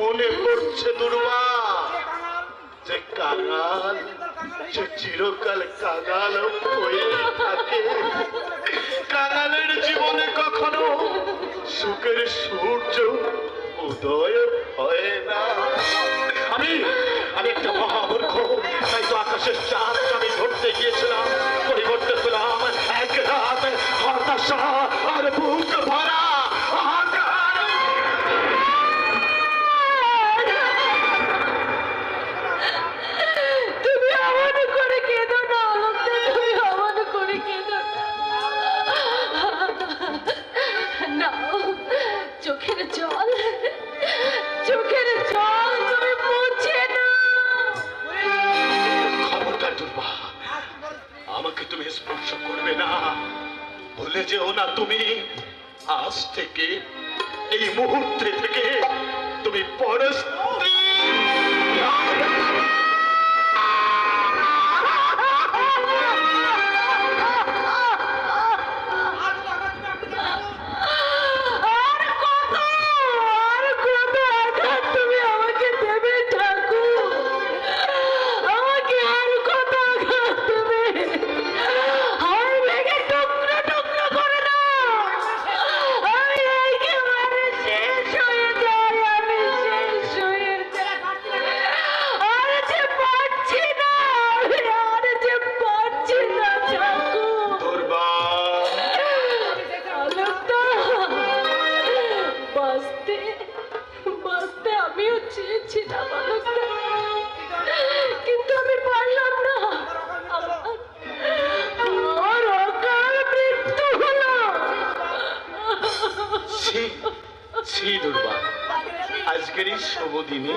মনে পড়ছে দুর্বা। যে কাঙাল, যে চিরকাল কাঙাল হয়ে থাকে। কাঙালের জীবনে কখনো সুখের সূর্য উদয় হয় না। আমি আমি একটা মহামূর্খ, তাই তো আকাশের চাঁদ আমি ধরতে গিয়েছিলাম, পরিবর্তে পেলাম এক রাত হতাশা। জল চোখের জল তুমি মুছে খবরদার আমাকে তুমি স্পর্শ করবে না। ভুলে যেও না তুমি, আজ থেকে, এই মুহূর্তে থেকে তুমি পরস্ত্রী ছি ছি দুর্বা। আজকের এই শুভ দিনে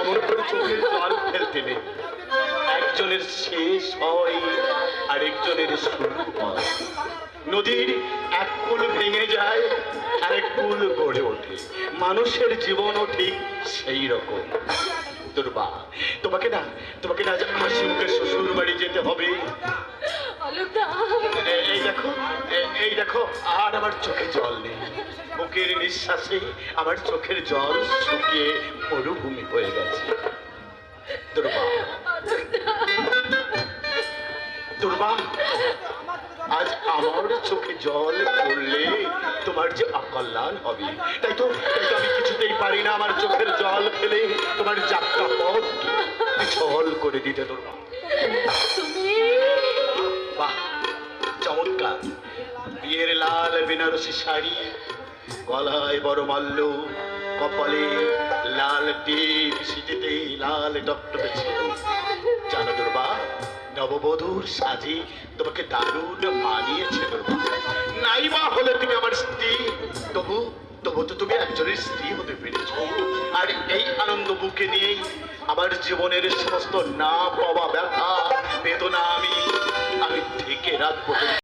অমর করে চোখের জল ফেলতে নেই একজনের শেষ হয় আরেকজনের শুরু হয়। নদীর এক কুল ভেঙে যায় আরেক কুল গড়ে ওঠে। মানুষের জীবনও ঠিক সেই রকম। দুর্বা তোমাকে না তোমাকে না হাসি মুখে শ্বশুর বাড়ি যেতে হবে। এই দেখো এই দেখো আর আমার চোখে জল নেই। বুকের নিঃশ্বাসে আমার চোখের জল শুকিয়ে মরুভূমি হয়ে গেছে। দুর্বা। দুর্বা আজ আমার চোখে জল পড়লে তোমার যে অকল্যাণ হবে। তাই তো তাই তো আমি কিছুতেই পারি না আমার চোখের জল ফেলে তোমার যাত্রা পথ জল করে দিতে দুর্বা। বাহ চমৎকার। বিয়ের লাল বেনারসি শাড়ি গলায় বড় মাল্য, কপালে লাল টিপ সিটিতে লাল ছিল জানো দুর্বা, নববধূর সাজে তোমাকে দারুণ মানিয়েছে দুর্বা। নাইবা হলে তুমি আমার স্ত্রী, তবু তবু তো তুমি একজনের স্ত্রী হতে পেরেছ। আর এই আনন্দ বুকে নিয়েই আমার জীবনের সমস্ত না পাওয়া ব্যথা, বেদনা আমি আমি থেকে রাখব।